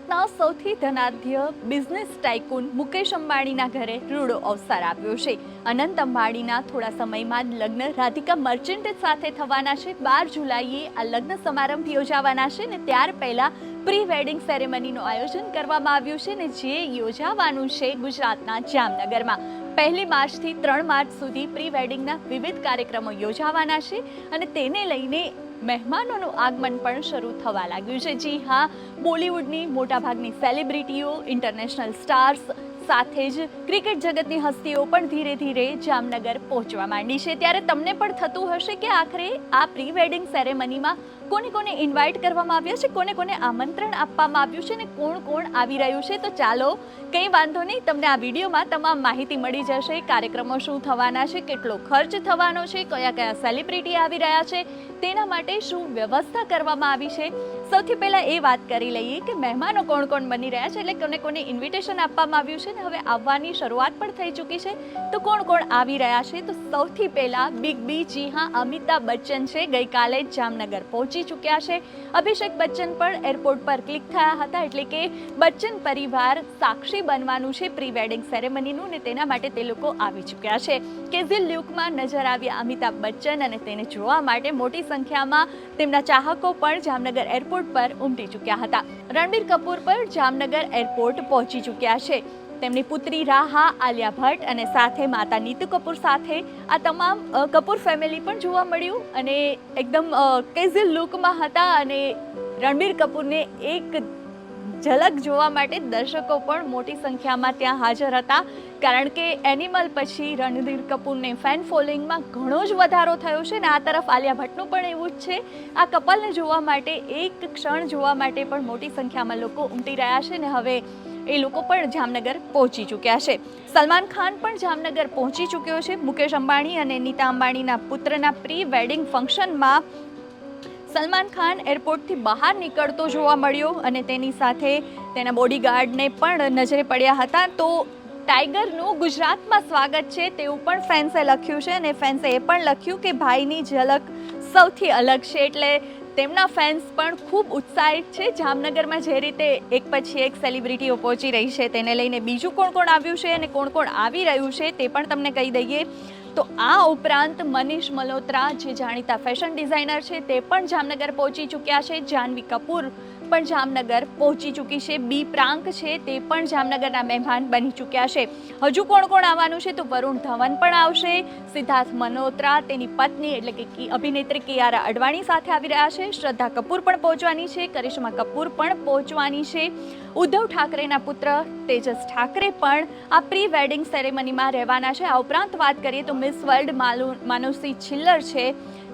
ભારતના સૌથી ધનાઢ્ય બિઝનેસ ટાઇકૂન મુકેશ અંબાણીના ઘરે રૂડો અવસર આવ્યો છે. અનંત અંબાણીના થોડા સમયમાં જ લગ્ન રાધિકા મર્ચન્ટ સાથે થવાના છે. બાર જુલાઈએ આ લગ્ન સમારંભ યોજાવાના છે ને ત્યાર પહેલા પ્રી વેડિંગ સેરેમનીનું આયોજન કરવામાં આવ્યું છે ને જે યોજાવાનું છે ગુજરાતના જામનગરમાં. પહેલી માર્ચથી ત્રણ માર્ચ સુધી પ્રી વેડિંગના વિવિધ કાર્યક્રમો યોજાવાના છે અને તેને લઈને મહેમાનોનું આગમન પણ શરૂ થવા લાગ્યું છે. જી હા, બોલિવૂડની મોટાભાગની સેલિબ્રિટીઓ, ઇન્ટરનેશનલ સ્ટાર્સ સાથે જ ક્રિકેટ જગતની હસ્તીઓ પણ ધીરે ધીરે જામનગર પહોંચવા માંડી છે. ત્યારે તમને પણ થતું હશે કે આખરે આ પ્રી વેડિંગ સેરેમનીમાં કોને કોને ઇન્વાઇટ કરવામાં આવ્યા છે, કોને કોને આમંત્રણ આપવામાં આવ્યું છે ને કોણ કોણ આવી રહ્યું છે? તો ચાલો, કંઈ વાંધો નહીં, તમને આ વિડીયોમાં તમામ માહિતી મળી જશે, કાર્યક્રમો શું થવાના છે, કેટલો ખર્ચ થવાનો છે, કયા કયા સેલિબ્રિટી આવી રહ્યા છે, તેના માટે શું વ્યવસ્થા કરવામાં આવી છે? સૌથી પહેલાં એ વાત કરી લઈએ કે મહેમાનો કોણ કોણ બની રહ્યા છે, એટલે કોને કોને ઇન્વિટેશન આપવામાં આવ્યું છે હવે આવવાની શરૂઆત પણ થઈ ચૂકી છે. તો કોણ કોણ આવી રહ્યા છે? તો સૌથી પહેલાં બિગ બી જી હા, અમિતાભ બચ્ચન છે. ગઈકાલે જામનગર પહોંચી ચૂક્યા છે. અભિષેક બચ્ચન પણ એરપોર્ટ પર ક્લિક થયા હતા એટલે કે બચ્ચન પરિવાર સાક્ષી બનવાનું છે પ્રી વેડિંગ સેરેમનીનું ને તેના માટે તે લોકો આવી ચૂક્યા છે. કેઝિલ લુકમાં નજર આવ્યા અમિતાભ બચ્ચન અને તેને જોવા માટે મોટી સંખ્યામાં તેમના ચાહકો પણ જામનગર એરપોર્ટ પર ઉમટી ચૂક્યા હતા. રણબીર કપૂર પણ જામનગર એરપોર્ટ પહોંચી ચૂક્યા છે. તેમની પુત્રી રાહા, આલિયા ભટ્ટ અને સાથે માતા નીતુ કપૂર સાથે આ તમામ કપૂર ફેમિલી પણ જોવા મળ્યું અને એકદમ કેઝ્યુઅલ લુકમાં હતા અને રણબીર કપૂરને એક ઝલક જોવા માટે દર્શકો પણ મોટી સંખ્યામાં ત્યાં હાજર હતા. કારણ કે એનિમલ પછી રણધીર કપૂરને ફેન ફોલોઈંગમાં ઘણો જ વધારો થયો છે ને આ તરફ આલિયા ભટ્ટનું પણ એવું જ છે. આ કપલને જોવા માટે, એક ક્ષણ જોવા માટે પણ મોટી સંખ્યામાં લોકો ઉમટી રહ્યા છે ને હવે એ લોકો પણ જામનગર પહોંચી ચૂક્યા છે. સલમાન ખાન પણ જામનગર પહોંચી ચૂક્યો છે. મુકેશ અંબાણી અને નીતા અંબાણીના પુત્રના પ્રી વેડિંગ ફંક્શનમાં સલમાન ખાન એરપોર્ટથી બહાર નીકળતો જોવા મળ્યો અને તેની સાથે તેના બોડીગાર્ડને પણ નજરે પડ્યા હતા. તો ટાઈગરનું ગુજરાતમાં સ્વાગત છે તેવું પણ ફેન્સે લખ્યું છે અને ફેન્સે એ પણ લખ્યું કે ભાઈની ઝલક સૌથી અલગ છે. એટલે તેમના ફેન્સ પણ ખૂબ ઉત્સાહિત છે. જામનગરમાં જે રીતે એક પછી એક સેલિબ્રિટીઓ પહોંચી રહી છે, તેને લઈને બીજું કોણ કોણ આવ્યું છે અને કોણ કોણ આવી રહ્યું છે તે પણ તમને કહી દઈએ. તો આ ઉપરાંત મનીષ મલ્હોત્રા, જે જાણીતા ફેશન ડિઝાઇનર છે, તે પણ જામનગર પહોંચી ચૂક્યા છે. જાહ્નવી કપૂર પણ જામનગર પહોંચી ચૂકી છે. બી પ્રાંક છે તે પણ જામનગરના મહેમાન બની ચૂક્યા છે. હજુ કોણ કોણ આવવાનું છે તો વરુણ ધવન પણ આવશે. સિદ્ધાર્થ મનોત્રા તેની પત્ની એટલે કે અભિનેત્રી કિયારા અડવાણી સાથે આવી રહ્યા છે. શ્રદ્ધા કપૂર પણ પહોંચવાની છે. કરિશ્મા કપૂર પણ પહોંચવાની છે. ઉદ્ધવ ઠાકરેના પુત્ર તેજસ ઠાકરે પણ આ પ્રી વેડિંગ સેરેમનીમાં રહેવાના છે. આ ઉપરાંત વાત કરીએ તો મિસ વર્લ્ડ માલુ માનુસી છિલ્લર છે.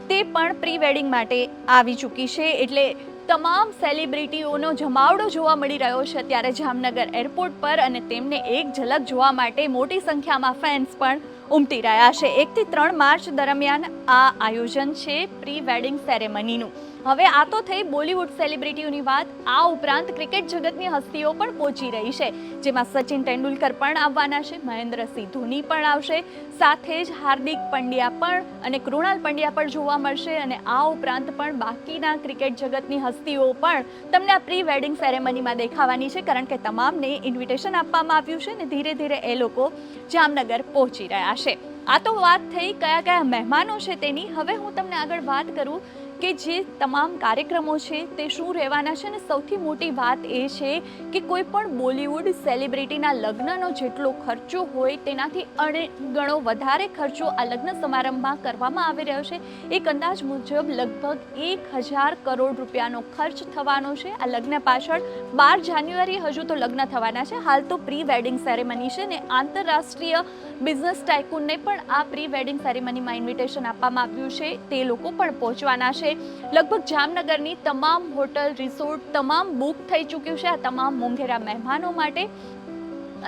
તે પણ પ્રી વેડિંગ માટે આવી ચૂકી છે. એટલે તમામ સેલિબ્રિટીઓનો જમાવડો જોવા મળી રહ્યો છે ત્યારે જામનગર એરપોર્ટ પર અને તેમને એક ઝલક જોવા માટે મોટી સંખ્યામાં ફેન્સ પણ ઉમટી રહ્યા છે. એકથી ત્રણ માર્ચ દરમિયાન આ આયોજન છે પ્રી વેડિંગ સેરેમનીનું. હવે આ તો થઈ બોલિવૂડ સેલિબ્રિટીઓની વાત. આ ઉપરાંત ક્રિકેટ જગતની હસ્તીઓ પણ પહોંચી રહી છે. જેમાં સચિન તેંડુલકર પણ આવવાના છે મહેન્દ્રસિંહ ધોની પણ આવશે, સાથે જ હાર્દિક પંડ્યા પણ અને કૃણાલ પંડ્યા પણ જોવા મળશે અને આ ઉપરાંત પણ બાકીના ક્રિકેટ જગતની હસ્તીઓ પણ તમને આ પ્રી વેડિંગ સેરેમનીમાં દેખાવાની છે, કારણ કે તમામને ઇન્વિટેશન આપવામાં આવ્યું છે ને ધીરે ધીરે એ લોકો જામનગર પહોંચી રહ્યા છે આ તો વાત થઈ કયા કયા મહેમાનો છે તેની. હવે હું તમને આગળ વાત કરું કે જે તમામ કાર્યક્રમો છે તે શું રહેવાના છે અને સૌથી મોટી વાત એ છે કે કોઈ પણ બોલિવૂડ સેલિબ્રિટીના લગ્નનો જેટલો ખર્ચો હોય તેનાથી અણગણો વધારે ખર્ચો આ લગ્ન સમારંભમાં કરવામાં આવી રહ્યો છે. એક અંદાજ મુજબ લગભગ એક હજાર કરોડ રૂપિયાનો ખર્ચ થવાનો છે. આ લગ્ન પાછળ બાર જાન્યુઆરી હજુ તો લગ્ન થવાના છે. હાલ તો પ્રી વેડિંગ સેરેમની છે ને આંતરરાષ્ટ્રીય બિઝનેસ ટાઇકુનને પણ આ પ્રી વેડિંગ સેરેમનીમાં ઇન્વિટેશન આપવામાં આવ્યું છે. તે લોકો પણ પહોંચવાના છે. લગભગ જામનગરની તમામ હોટલ, રિસોર્ટ તમામ બુક થઈ ચૂક્યું છે આ તમામ મોંઘેરા મહેમાનો માટે.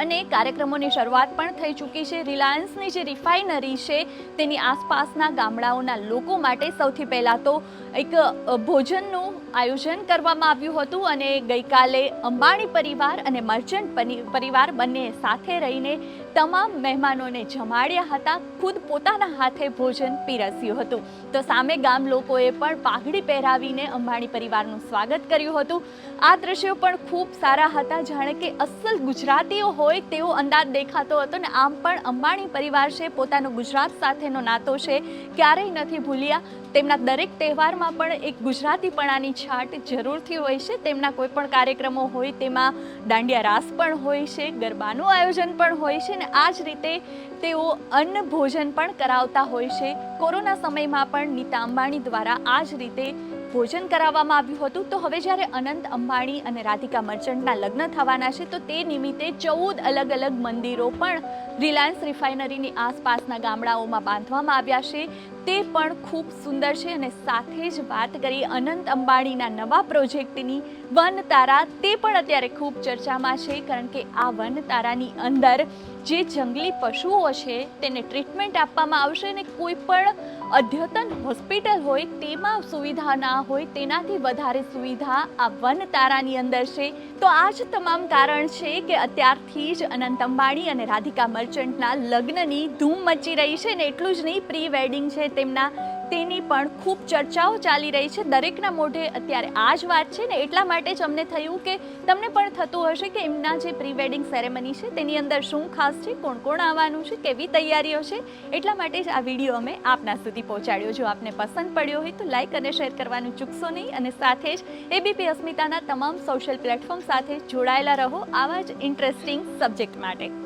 અને કાર્યક્રમોની શરૂઆત પણ થઈ ચૂકી છે. રિલાયન્સની જે રિફાઇનરી છે તેની આસપાસના ગામડાઓના લોકો માટે સૌથી પહેલાં તો એક ભોજનનું આયોજન કરવામાં આવ્યું હતું અને ગઈકાલે અંબાણી પરિવાર અને મર્ચન્ટ પરિવાર બંને સાથે રહીને તમામ મહેમાનોને જમાડ્યા હતા, ખુદ પોતાના હાથે ભોજન પીરસ્યું હતું. તો સામે ગામ લોકોએ પણ પાઘડી પહેરાવીને અંબાણી પરિવારનું સ્વાગત કર્યું હતું. આ દ્રશ્યો પણ ખૂબ સારા હતા, જાણે કે અસલ ગુજરાતીઓ હોય તેવો અંદાજ દેખાતો હતો ને આમ પણ અંબાણી પરિવાર છે, પોતાનો ગુજરાત સાથેનો નાતો છે, ક્યારેય નથી ભૂલ્યા. તેમના દરેક તહેવારમાં પણ એક ગુજરાતીપણાની છાટ જરૂરથી હોય છે. તેમના કોઈ પણ કાર્યક્રમો હોય, તેમાં દાંડિયા રાસ પણ હોય છે, ગરબાનું આયોજન પણ હોય છે ને આ જ રીતે તેઓ અન્ન ભોજન પણ કરાવતા હોય છે. કોરોના સમયમાં પણ નીતા અંબાણી દ્વારા આ જ રીતે ભોજન કરાવવામાં આવ્યું હતું. તો હવે જ્યારે અનંત અંબાણી અને રાધિકા મર્ચન્ટના લગ્ન થવાના છે, તો તે નિમિત્તે ચૌદ અલગ અલગ મંદિરો પણ રિલાયન્સ રિફાઇનરીની આસપાસના ગામડાઓમાં બાંધવામાં આવ્યા છે. તે પણ ખૂબ સુંદર છે અને સાથે જ વાત કરી અનંત અંબાણીના નવા પ્રોજેક્ટની વન તારા તે પણ અત્યારે ખૂબ ચર્ચામાં છે, કારણ કે આ વન તારાની અંદર જે જંગલી પશુઓ છે, તેને ટ્રીટમેન્ટ આપવામાં આવશે અને કોઈ પણ અદ્યતન હોસ્પિટલ હોય, તેમાં સુવિધા ના હોય, તેનાથી વધારે સુવિધા આ વન તારાની અંદર છે. તો આ જ તમામ કારણ છે કે અત્યારથી જ અનંત અંબાણી અને રાધિકા મર્ચન્ટના લગ્નની ધૂમ મચી રહી છે ને એટલું જ નહીં પ્રી વેડિંગ છે તેમના તેની પણ ખૂબ ચર્ચાઓ ચાલી રહી છે. દરેકના મોઢે અત્યારે આ જ વાત છે ને એટલા માટે જ અમને થયું કે તમને પણ થતું હશે કે એમના જે પ્રી વેડિંગ સેરેમની છે તેની અંદર શું ખાસ છે, કોણ કોણ આવવાનું છે, કેવી તૈયારીઓ છે, એટલા માટે જ આ વીડિયો અમે આપના સુધી પહોંચાડ્યો. જો આપને પસંદ પડ્યો હોય તો લાઇક અને શેર કરવાનું ચૂકશો નહીં અને સાથે જ એબીપી અસ્મિતાના તમામ સોશિયલ પ્લેટફોર્મ સાથે જોડાયેલા રહો આવા જ ઇન્ટરેસ્ટિંગ સબ્જેક્ટ માટે.